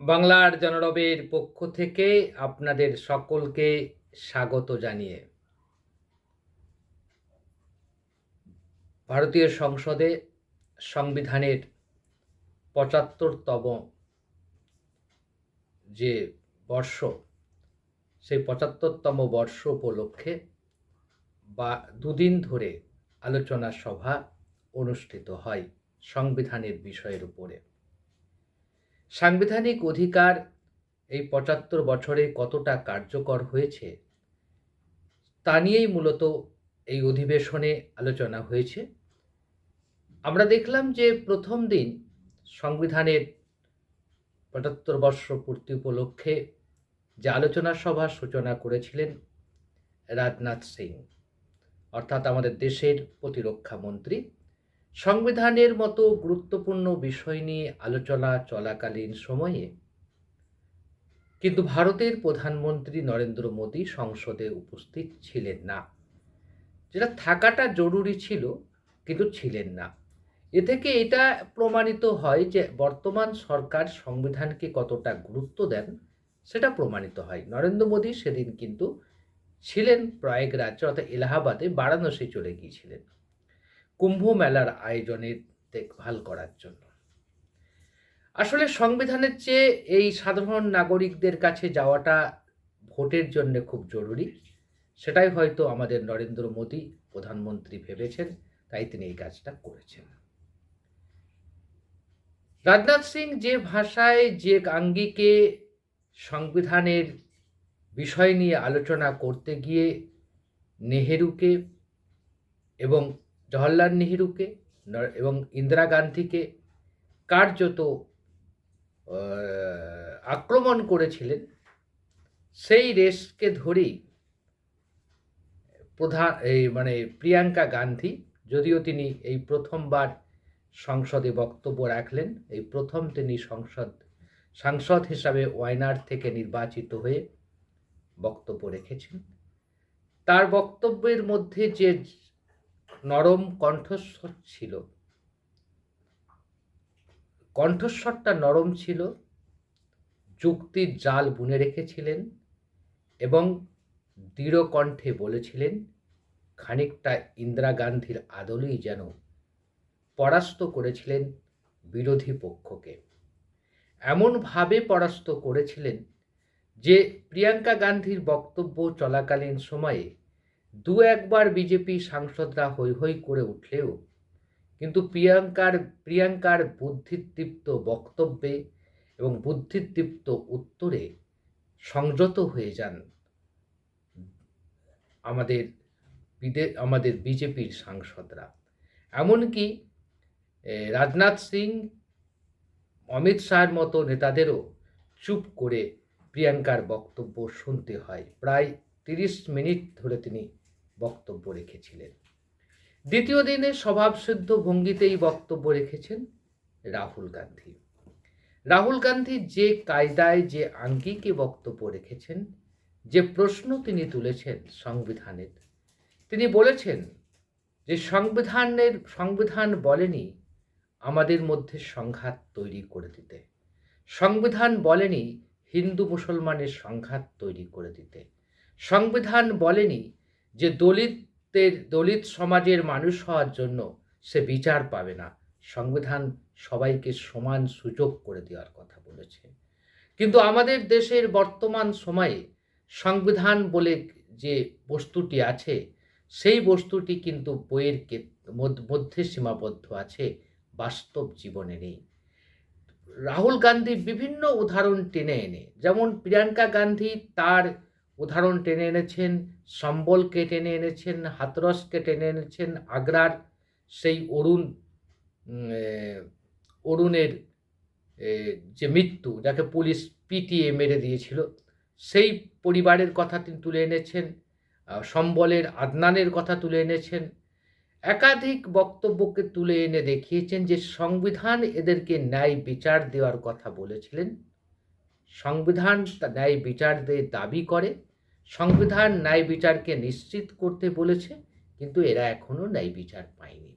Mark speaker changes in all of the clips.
Speaker 1: বাংলার জনরবের পক্ষ থেকে আপনাদের সকলকে স্বাগত জানিয়ে ভারতীয় সংসদে সংবিধানের পঁচাত্তরতম যে বর্ষ, সেই পঁচাত্তরতম বর্ষ উপলক্ষে বা দুদিন ধরে আলোচনা সভা অনুষ্ঠিত হয় সংবিধানের বিষয়ের উপরে। সাংবিধানিক অধিকার এই পঁচাত্তর বছরে কতটা কার্যকর হয়েছে, তা নিয়েই মূলত এই অধিবেশনে আলোচনা হয়েছে। আমরা দেখলাম যে প্রথম দিন সংবিধানের পঁচাত্তর বর্ষ পূর্তি উপলক্ষে যে আলোচনা সভার সূচনা করেছিলেন রাজনাথ সিং, অর্থাৎ আমাদের দেশের প্রতিরক্ষা মন্ত্রী সংবিধানের মতো গুরুত্বপূর্ণ বিষয় নিয়ে আলোচনা চলাকালীন সময়ে কিন্তু ভারতের প্রধানমন্ত্রী নরেন্দ্র মোদী সংসদে উপস্থিত ছিলেন না। যেটা থাকাটা জরুরি ছিল, কিন্তু ছিলেন না। এ থেকে এটা প্রমাণিত হয় যে বর্তমান সরকার সংবিধানকে কতটা গুরুত্ব দেন, সেটা প্রমাণিত হয়। নরেন্দ্র মোদী সেদিন কিন্তু ছিলেন প্রয়াগরাজ্য অর্থাৎ এলাহাবাদে, বারাণসী চলে গিয়েছিলেন। কুম্ভ মেলার আয়োজনের দেখভাল করার জন্য। আসলে সংবিধানের চেয়ে এই সাধারণ নাগরিকদের কাছে যাওয়াটা ভোটের জন্য খুব জরুরি। সেটাই হয়তো আমাদের নরেন্দ্র মোদী প্রধানমন্ত্রী ভেবেছেন, তাই তিনি এই কাজটা করেছেন। রাজনাথ সিং যে ভাষায় যে আঙ্গিকে সংবিধানের বিষয় নিয়ে আলোচনা করতে গিয়ে নেহেরুকে এবং জওহরলাল নেহরুকে এবং ইন্দিরা গান্ধীকে কার্যত আক্রমণ করেছিলেন। সেই রেসকে ধরেই প্রধান এই মানে প্রিয়াঙ্কা গান্ধী, যদিও তিনি এই প্রথমবার সংসদে বক্তব্য রাখলেন, এই প্রথম তিনি সংসদ, সাংসদ হিসাবে ওয়াইনার থেকে নির্বাচিত হয়ে বক্তব্য রেখেছেন। তার বক্তব্যের মধ্যে যে নরম কণ্ঠস্বর ছিল। কণ্ঠস্বরটা নরম ছিল, যুক্তির জাল বুনে রেখেছিলেন এবং দৃঢ় কণ্ঠে বলেছিলেন, খানিকটা ইন্দিরা গান্ধীর আদলেই যেন পরাস্ত করেছিলেন বিরোধী পক্ষকে। এমনভাবে পরাস্ত করেছিলেন যে প্রিয়াঙ্কা গান্ধীর বক্তব্য চলাকালীন সময়ে দু একবার বিজেপি সাংসদরা হৈ হৈ করে উঠলেও কিন্তু প্রিয়াঙ্কার প্রিয়াঙ্কার বুদ্ধিদীপ্ত বক্তব্যে এবং বুদ্ধিদীপ্ত উত্তরে সংযত হয়ে যান আমাদের বিদে, আমাদের বিজেপির সাংসদরা। এমনকি রাজনাথ সিং, অমিত শাহের মতো নেতাদেরও চুপ করে প্রিয়াঙ্কার বক্তব্য শুনতে হয়। প্রায় তিরিশ মিনিট ধরে তিনি বক্তব্য রেখেছিলেন। দ্বিতীয় দিনে স্বভাবসিদ্ধ ভঙ্গিতেই বক্তব্য রেখেছেন রাহুল গান্ধী। রাহুল গান্ধী যে কায়দায়, যে আঙ্গিকে বক্তব্য রেখেছেন, যে প্রশ্ন তিনি তুলেছেন সংবিধানের, তিনি বলেছেন যে সংবিধানের, সংবিধান বলেনি আমাদের মধ্যে সংঘাত তৈরি করে দিতে। সংবিধান বলেনি হিন্দু মুসলমানের সংঘাত তৈরি করে দিতে। সংবিধান বলেনি যে দলিতদের দলিত সমাজের মানুষ হওয়ার জন্য সে বিচার পাবে না। সংবিধান সবাইকে সমান সুযোগ করে দেওয়ার কথা বলেছে। কিন্তু আমাদের দেশের বর্তমান সময়ে সংবিধান বলে যে বস্তুটি আছে, সেই বস্তুটি কিন্তু বইয়ের মধ্যে সীমাবদ্ধ আছে, বাস্তব জীবনে নেই। রাহুল গান্ধী বিভিন্ন উদাহরণ টেনে এনে, যেমন প্রিয়াঙ্কা গান্ধী তার উদাহরণ টেনে এনেছেন, সম্বলকে টেনে এনেছেন, হাতরসকে টেনে এনেছেন, আগ্রার সেই অরুণ অরুণের যে মৃত্যু যাকে পুলিশ পিটিয়ে মেরে দিয়েছিল, সেই পরিবারের কথা তিনি তুলে এনেছেন সম্বলের আদনানের কথা তুলে এনেছেন, একাধিক বক্তব্যকে তুলে এনে দেখিয়েছেন যে সংবিধান এদেরকে ন্যায় বিচার দেওয়ার কথা বলেছিলেন, সংবিধান ন্যায় বিচার দিয়ে দাবি করে সংবিধান ন্যায় বিচারকে নিশ্চিত করতে বলেছে, কিন্তু এরা এখনও ন্যায় বিচার পায়নি।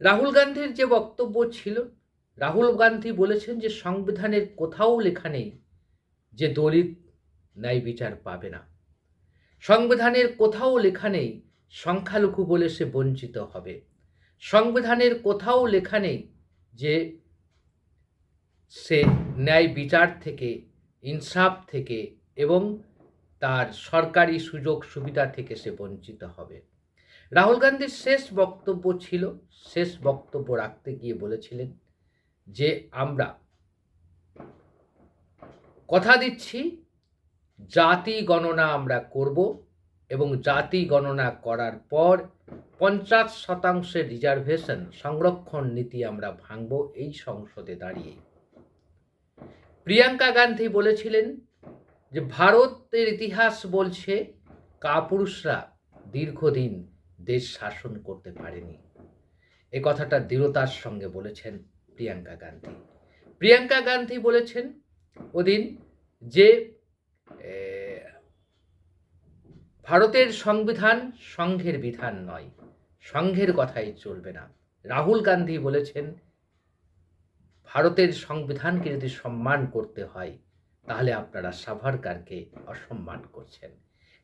Speaker 1: রাহুল গান্ধীর যে বক্তব্য ছিল, রাহুল গান্ধী বলেছেন যে সংবিধানের কোথাও লেখা নেই যে দলিত ন্যায় বিচার পাবে না। সংবিধানের কোথাও লেখা নেই সংখ্যালঘু বলে সে বঞ্চিত হবে। সংবিধানের কোথাও লেখা নেই যে সে ন্যায় বিচার থেকে, ইনসাফ থেকে এবং তার সরকারি সুযোগ সুবিধা থেকে সে বঞ্চিত হবে। রাহুল গান্ধীর শেষ বক্তব্য ছিল, শেষ বক্তব্য রাখতে গিয়ে বলেছিলেন যে, আমরা কথা দিচ্ছি, জাতি গণনা আমরা করব এবং জাতি গণনা করার পর পঞ্চাশ শতাংশের রিজার্ভেশন সংরক্ষণ নীতি আমরা ভাঙব এই সংসদে দাঁড়িয়ে। প্রিয়াঙ্কা গান্ধী বলেছিলেন যে ভারতের ইতিহাস বলছে, কাপুরুষরা দীর্ঘদিন দেশ শাসন করতে পারেনি। এ কথাটা দৃঢ়তার সঙ্গে বলেছেন প্রিয়াঙ্কা গান্ধী। প্রিয়াঙ্কা গান্ধী বলেছেন ওদিন যে ভারতের সংবিধান সংঘের বিধান নয়, সংঘের কথাই চলবে না। রাহুল গান্ধী বলেছেন, ভারতের সংবিধানকে যদি সম্মান করতে হয় তাহলে আপনারা সাভারকারকে অসম্মান করছেন।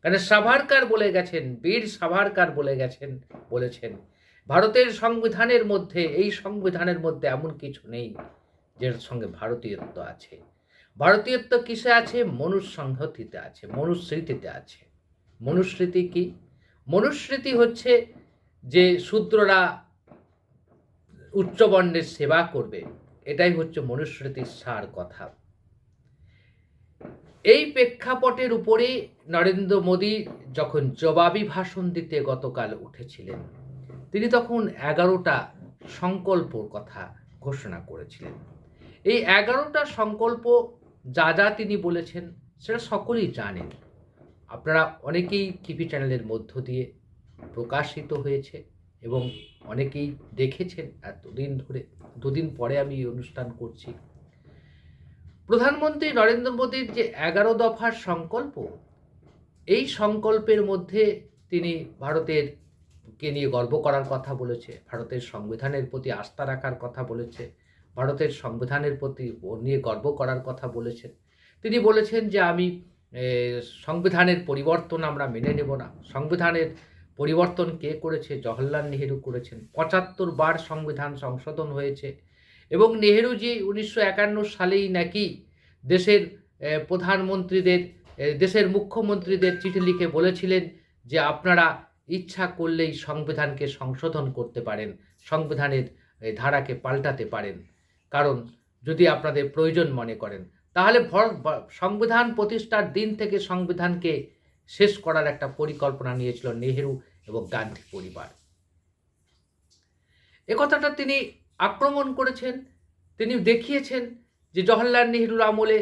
Speaker 1: কারণ সাভারকার বলে গেছেন, বীর সাভারকার বলে গেছেন, বলেছেন, ভারতের সংবিধানের মধ্যে, এই সংবিধানের মধ্যে এমন কিছু নেই যের সঙ্গে ভারতীয়ত্ব আছে। ভারতীয়ত্ব কিসে আছে? মনুসংহতিতে আছে, মনুস্মৃতিতে আছে। মনুস্মৃতি কি? মনুস্মৃতি হচ্ছে যে শূদ্ররা উচ্চবর্ণের সেবা করবে, এটাই হচ্ছে মনুস্মৃতির সার কথা। এই প্রেক্ষাপটের উপরে নরেন্দ্র মোদী যখন জবাবি ভাষণ দিতে গতকাল উঠেছিলেন, তিনি তখন এগারোটা সংকল্পর কথা ঘোষণা করেছিলেন। এই এগারোটা সংকল্প যা যা তিনি বলেছেন, সেটা সকলেই জানেন। আপনারা অনেকেই টিভি চ্যানেলের মধ্য দিয়ে প্রকাশিত হয়েছে এবং অনেকেই দেখেছেন। এতদিন ধরে, দুদিন পরে আমি এই অনুষ্ঠান করছি। প্রধানমন্ত্রী নরেন্দ্র মোদীর যে এগারো দফার সংকল্প, এই সংকল্পের মধ্যে তিনি ভারতের কে নিয়ে গর্ব করার কথা বলেছে, ভারতের সংবিধানের প্রতি আস্থা রাখার কথা বলেছে, ভারতের সংবিধানের প্রতি নিয়ে গর্ব করার কথা বলেছেন তিনি বলেছেন যে আমি সংবিধানের পরিবর্তন আমরা মেনে নেব না। সংবিধানের পরিবর্তন কে করেছে? জওহরলাল নেহেরু করেছেন। পঁচাত্তর বার সংবিধান সংশোধন হয়েছে। এবং নেহেরুজি উনিশশো একান্ন সালেই নাকি দেশের প্রধানমন্ত্রীদের দেশের মুখ্যমন্ত্রীদের চিঠি লিখে বলেছিলেন যে আপনারা ইচ্ছা করলেই সংবিধানকে সংশোধন করতে পারেন, সংবিধানের ধারাকে পাল্টাতে পারেন। কারণ যদি আপনাদের প্রয়োজন মনে করেন, তাহলে সংবিধান প্রতিষ্ঠার দিন থেকে সংবিধানকে শেষ করার একটা পরিকল্পনা নিয়েছিল নেহেরু এবং গান্ধী পরিবার। এ কথাটা তিনি আক্রমণ করেছেন, তিনি দেখিয়েছেন যে জওহরলাল নেহরুর আমলে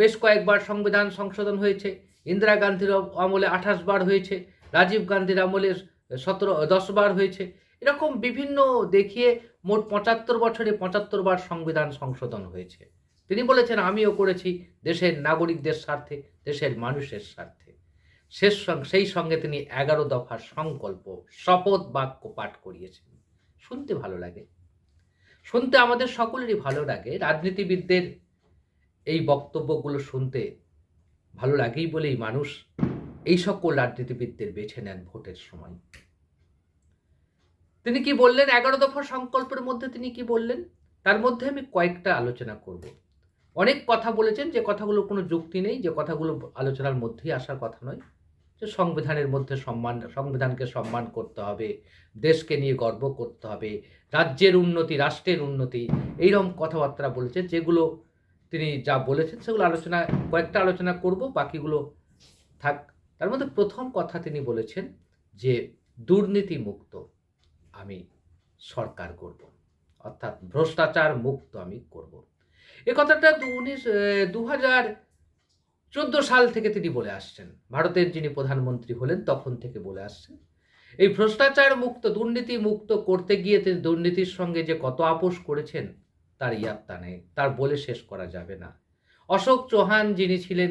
Speaker 1: বেশ কয়েকবার সংবিধান সংশোধন হয়েছে, ইন্দিরা গান্ধীর আমলে আঠাশ বার হয়েছে, রাজীব গান্ধীর আমলে সতেরো, দশ বার হয়েছে, এরকম বিভিন্ন দেখিয়ে মোট পঁচাত্তর বছরে পঁচাত্তর বার সংবিধান সংশোধন হয়েছে। তিনি বলেছেন, আমিও করেছি, দেশের নাগরিকদের স্বার্থে, দেশের মানুষের স্বার্থে। শেষ সেই সঙ্গে তিনি এগারো দফার সংকল্প, শপথ বাক্য পাঠ করিয়েছেন। শুনতে ভালো লাগে। শুনতে আমাদের সকলেরই ভালো লাগে। রাজনীতিবিদদের এই বক্তব্যগুলো শুনতে ভালো লাগেই বলেই মানুষ এই সকল রাজনীতিবিদদের বেছে নেন ভোটের সময়। তিনি কি বললেন? এগারো দফা সংকল্পের মধ্যে তিনি কি বললেন? তার মধ্যে আমি কয়েকটা আলোচনা করব। অনেক কথা বলেছেন, যে কথাগুলো কোনো যুক্তি নেই, যে কথাগুলো আলোচনার মধ্যেই আসার কথা নয়। যে সংবিধানের মধ্যে সম্মান, সংবিধানকে সম্মান করতে হবে, দেশকে নিয়ে গর্ব করতে হবে, রাজ্যের উন্নতি, রাষ্ট্রের উন্নতি, এইরকম কথাবার্তা বলেছে, যেগুলো তিনি যা বলেছেন সেগুলো আলোচনা, কয়েকটা আলোচনা করব, বাকিগুলো থাক। তার মধ্যে প্রথম কথা তিনি বলেছেন যে দুর্নীতি মুক্ত আমি সরকার করব, অর্থাৎ ভ্রষ্টাচার মুক্ত আমি করব। এ কথাটা উনিশ দু হাজার চোদ্দ সাল থেকে তিনি বলে আসছেন। ভারতের যিনি প্রধানমন্ত্রী হলেন তখন থেকে বলে আসছেন। এই ভ্রষ্টাচার মুক্ত, দুর্নীতি মুক্ত করতে গিয়ে তিনি দুর্নীতির সঙ্গে যে কত আপোষ করেছেন, তার ইয়াত্তা নেই। তার বলে শেষ করা যাবে না। অশোক চৌহান যিনি ছিলেন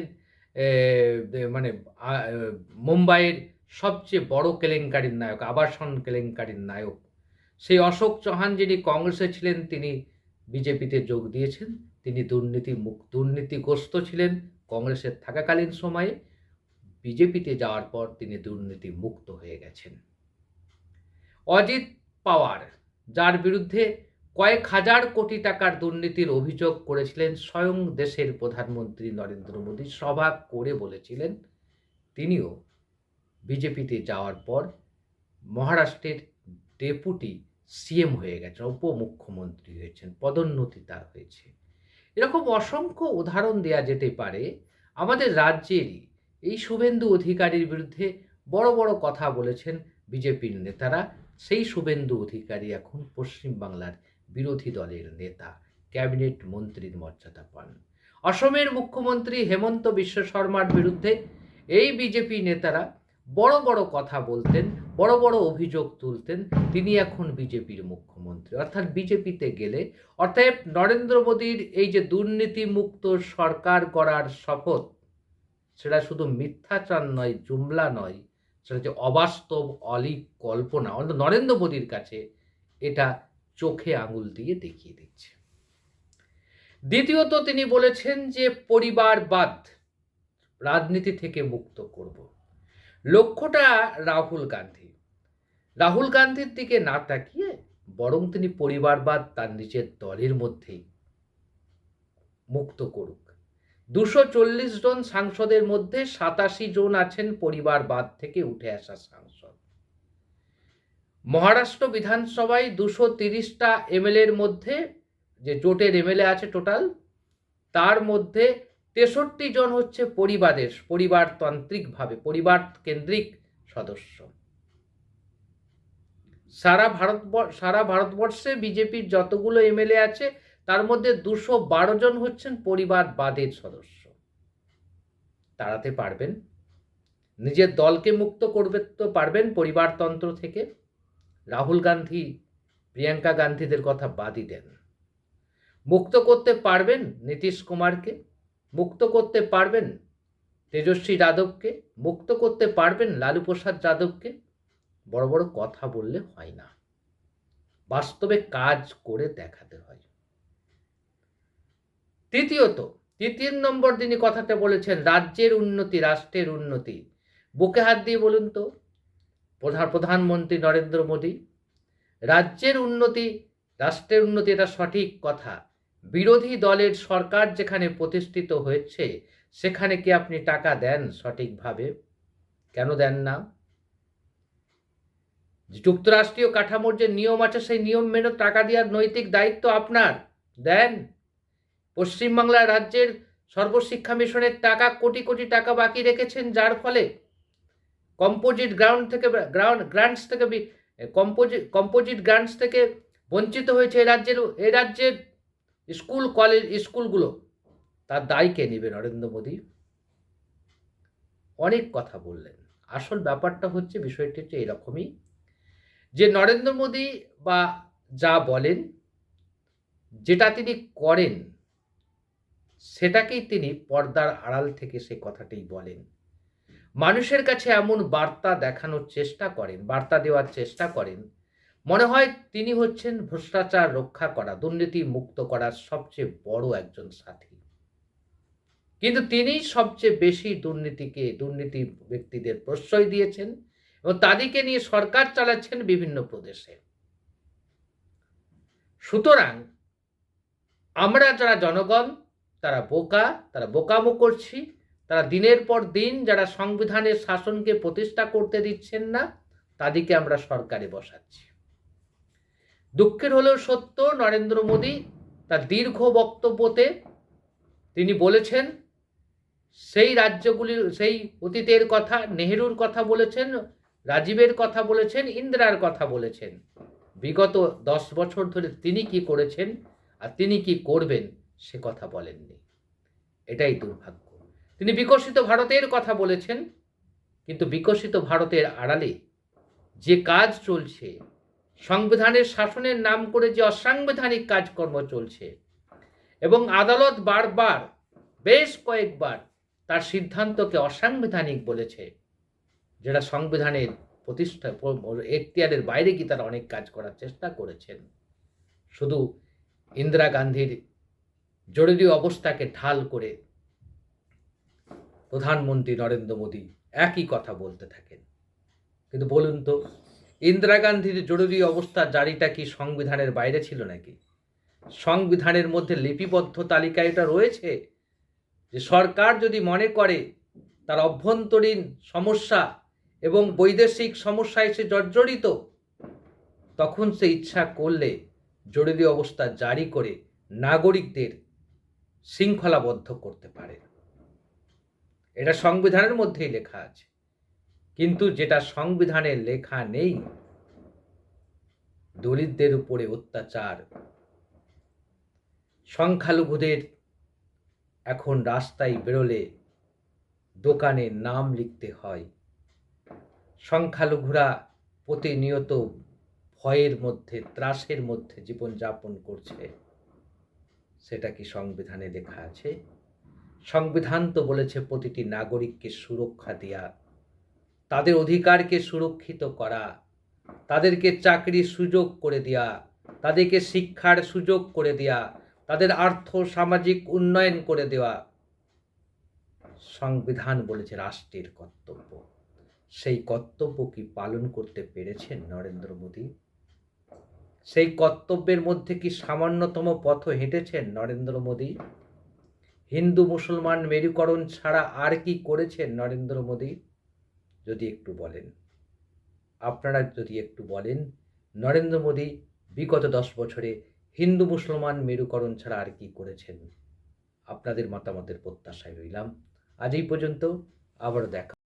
Speaker 1: মানে মুম্বাইয়ের সবচেয়ে বড় কেলেঙ্কারির নায়ক, আবাসন কেলেঙ্কারির নায়ক, সেই অশোক চৌহান যিনি কংগ্রেসে ছিলেন, তিনি বিজেপিতে যোগ দিয়েছেন। তিনি দুর্নীতি মুখ দুর্নীতিগ্রস্ত ছিলেন। কংগ্রেসের থাকাকালীন সময়ে বিজেপিতে যাওয়ার পর তিনি দুর্নীতি মুক্ত হয়ে গেছেন। অজিত পাওয়ার, যার বিরুদ্ধে কয়েক হাজার কোটি টাকার দুর্নীতির অভিযোগ করেছিলেন স্বয়ং দেশের প্রধানমন্ত্রী নরেন্দ্র মোদী, সভা করে বলেছিলেন, তিনিও বিজেপিতে যাওয়ার পর মহারাষ্ট্রের ডেপুটি সিএম হয়ে গেছেন, উপমুখ্যমন্ত্রী হয়েছেন, পদোন্নতি তার হয়েছে। এরকম অসংখ্য উদাহরণ দেওয়া যেতে পারে আমাদের রাজ্যেরই। এই শুভেন্দু অধিকারীর বিরুদ্ধে বড় বড় কথা বলেছেন বিজেপির নেতারা। সেই শুভেন্দু অধিকারী এখন পশ্চিমবাংলার বিরোধী দলের নেতা, ক্যাবিনেট মন্ত্রীর মর্যাদা পান। অসমের মুখ্যমন্ত্রী হেমন্ত বিশ্ব শর্মার বিরুদ্ধে এই বিজেপি নেতারা বড় বড় কথা বলতেন, বড় বড় অভিযোগ তুলতেন, তিনি এখন বিজেপির মুখ্যমন্ত্রী। অর্থাৎ বিজেপিতে গেলে অর্থাৎ নরেন্দ্র মোদীর এই যে দুর্নীতিমুক্ত সরকার করার শপথ, সেটা শুধু মিথ্যাচার নয়, জুমলা নয়, সেটা হচ্ছে অবাস্তব অলিক কল্পনা অন্তত নরেন্দ্র মোদীর কাছে এটা চোখে আঙুল দিয়ে দেখিয়ে দিচ্ছে। দ্বিতীয়ত তিনি বলেছেন যে পরিবারবাদ রাজনীতি থেকে মুক্ত করব। লক্ষ্যটা রাহুল গান্ধী। রাহুল গান্ধীর দিকে না তাকিয়ে বরং তিনি পরিবারবাদ তার নিজের দলের মধ্যেই মুক্ত করুক। দুশো চল্লিশ জন সাংসদের মধ্যে সাতাশি জন আছেন পরিবারবাদ থেকে উঠে আসা সাংসদ। মহারাষ্ট্র বিধানসভায় দুশো তিরিশটা এমএলএর মধ্যে যে জোটের এমএলএ আছে টোটাল, তার মধ্যে তেষট্টি জন হচ্ছে পরিবারের, পরিবারতান্ত্রিকভাবে পরিবার কেন্দ্রিক সদস্য। সারা ভারতবর্ষ সারা ভারতবর্ষে বিজেপির যতগুলো এমএলএ আছে, তার মধ্যে দুশো বারো জন হচ্ছেন পরিবারবাদের সদস্য। তাড়াতে পারবেন? নিজের দলকে মুক্ত করবে তো পারবেন পরিবারতন্ত্র থেকে? রাহুল গান্ধী, প্রিয়াঙ্কা গান্ধীদের কথা বাদই দেন। মুক্ত করতে পারবেন নীতিশ কুমারকে? মুক্ত করতে পারবেন তেজস্বী যাদবকে? মুক্ত করতে পারবেন লালু প্রসাদ যাদবকে? বড় বড় কথা বললে হয় না। বাস্তবে কাজ করে দেখাতে হয়। তৃতীয়ত, তৃতীয় নম্বর তিনি কথাটা বলেছেন, রাজ্যের উন্নতি, রাষ্ট্রের উন্নতি। বুকে হাত দিয়ে বলুন তো, প্রধান, প্রধানমন্ত্রী নরেন্দ্র মোদী, রাজ্যের উন্নতি, রাষ্ট্রের উন্নতি এটা সঠিক কথা। বিরোধী দলের সরকার যেখানে প্রতিষ্ঠিত হয়েছে, সেখানে কি আপনি টাকা দেন সঠিকভাবে? কেন দেন না? যুক্তরাষ্ট্রীয় কাঠামোর যে নিয়ম আছে, সেই নিয়ম মেনে টাকা দেওয়ার নৈতিক দায়িত্ব আপনার। দেন। পশ্চিমবাংলা রাজ্যের সর্বশিক্ষা মিশনের টাকা কোটি কোটি টাকা বাকি রেখেছেন, যার ফলে কম্পোজিট গ্রাউন্ড থেকে গ্রাউন্ড, গ্রান্টস থেকে কম্পোজিট কম্পোজিট গ্রান্টস থেকে বঞ্চিত হয়েছে এ রাজ্যের এ রাজ্যের স্কুল, কলেজ, স্কুলগুলো, তার দায় কে নেবে নরেন্দ্র মোদী। অনেক কথা বললেন। আসল ব্যাপারটা হচ্ছে, বিষয়টি হচ্ছে এরকমই যে নরেন্দ্র মোদী বা যা বলেন, যেটা তিনি করেন, সেটাকেই তিনি পর্দার আড়াল থেকে সে কথাটাই বলেন। মানুষের কাছে এমন বার্তা দেখানোর চেষ্টা করেন, বার্তা দেওয়ার চেষ্টা করেন মনে হয় তিনি হচ্ছেন ভ্রষ্টাচার রক্ষা করা, দুর্নীতি মুক্ত করার সবচেয়ে বড় একজন সাথী। কিন্তু তিনি সবচেয়ে বেশি দুর্নীতিকে, দুর্নীতি ব্যক্তিদের প্রশ্রয় দিয়েছেন এবং তাদেরকে নিয়ে সরকার চালাচ্ছেন বিভিন্ন প্রদেশে। সুতরাং আমরা যারা জনগণ, তারা বোকা, তারা বোকামো করছি, তারা দিনের পর দিন যারা সংবিধানের শাসনকে প্রতিষ্ঠা করতে দিচ্ছেন না, তাদেরকে আমরা সরকারে বসাচ্ছি। দুঃখের হলেও সত্য, নরেন্দ্র মোদী তার দীর্ঘ বক্তব্যতে তিনি বলেছেন, সেই রাজ্যগুলির সেই অতীতের কথা, নেহেরুর কথা বলেছেন, রাজীবের কথা বলেছেন, ইন্দিরার কথা বলেছেন। বিগত দশ বছর ধরে তিনি কি করেছেন আর তিনি কি করবেন সে কথা বলেননি। এটাই দুর্ভাগ্য। তিনি বিকশিত ভারতের কথা বলেছেন, কিন্তু বিকশিত ভারতের আড়ালে যে কাজ চলছে সংবিধানের শাসনের নাম করে যে অসাংবিধানিক কাজকর্ম চলছে এবং আদালত বারবার, বেশ কয়েকবার তার সিদ্ধান্তকে অসাংবিধানিক বলেছে, যেটা সংবিধানের প্রতিষ্ঠা, এখতিয়ারের বাইরে কি তারা অনেক কাজ করার চেষ্টা করেছেন। শুধু ইন্দিরা গান্ধীর জরুরি অবস্থাকে ঢাল করে প্রধানমন্ত্রী নরেন্দ্র মোদী একই কথা বলতে থাকেন। কিন্তু বলুন তো ইন্দিরা গান্ধীর জরুরি অবস্থা জারিটা কি সংবিধানের বাইরে ছিল নাকি? সংবিধানের মধ্যে লিপিবদ্ধ তালিকা এটা রয়েছে যে সরকার যদি মনে করে তার অভ্যন্তরীণ সমস্যা এবং বৈদেশিক সমস্যা এসে জর্জরিত, তখন সে ইচ্ছা করলে জরুরি অবস্থা জারি করে নাগরিকদের শৃঙ্খলাবদ্ধ করতে পারে। এটা সংবিধানের মধ্যেই লেখা আছে। কিন্তু যেটা সংবিধানে লেখা নেই, দলিতদের উপরে অত্যাচার। সংখ্যালঘুদের এখন রাস্তায় বেরোলে দোকানে নাম লিখতে হয়। সংখ্যালঘুরা প্রতিনিয়ত ভয়ের মধ্যে, ত্রাসের মধ্যে জীবনযাপন করছে। সেটা কি সংবিধানে লেখা আছে? সংবিধান তো বলেছে প্রতিটি নাগরিককে সুরক্ষা দেয়া। তাদের অধিকারকে সুরক্ষিত করা, তাদেরকে চাকরির সুযোগ করে দেয়া, তাদেরকে শিক্ষার সুযোগ করে দেয়া, তাদের আর্থ সামাজিক উন্নয়ন করে দেওয়া। সংবিধান বলেছে রাষ্ট্রের কর্তব্য। সেই কর্তব্য কি পালন করতে পেরেছেন নরেন্দ্র মোদী? সেই কর্তব্যের মধ্যে কি সামান্যতম পথ হেঁটেছেন নরেন্দ্র মোদী? হিন্দু মুসলমান মেরুকরণ ছাড়া আর কি করেছেন নরেন্দ্র মোদী? যদি একটু বলেন। আপনারা যদি একটু বলেন, নরেন্দ্র মোদী বিগত দশ বছরে হিন্দু মুসলমান মেরুকরণ ছাড়া আর কি করেছেন? আপনাদের মতামতের প্রত্যাশায় রইলাম। আজ এই পর্যন্ত আবার দেখা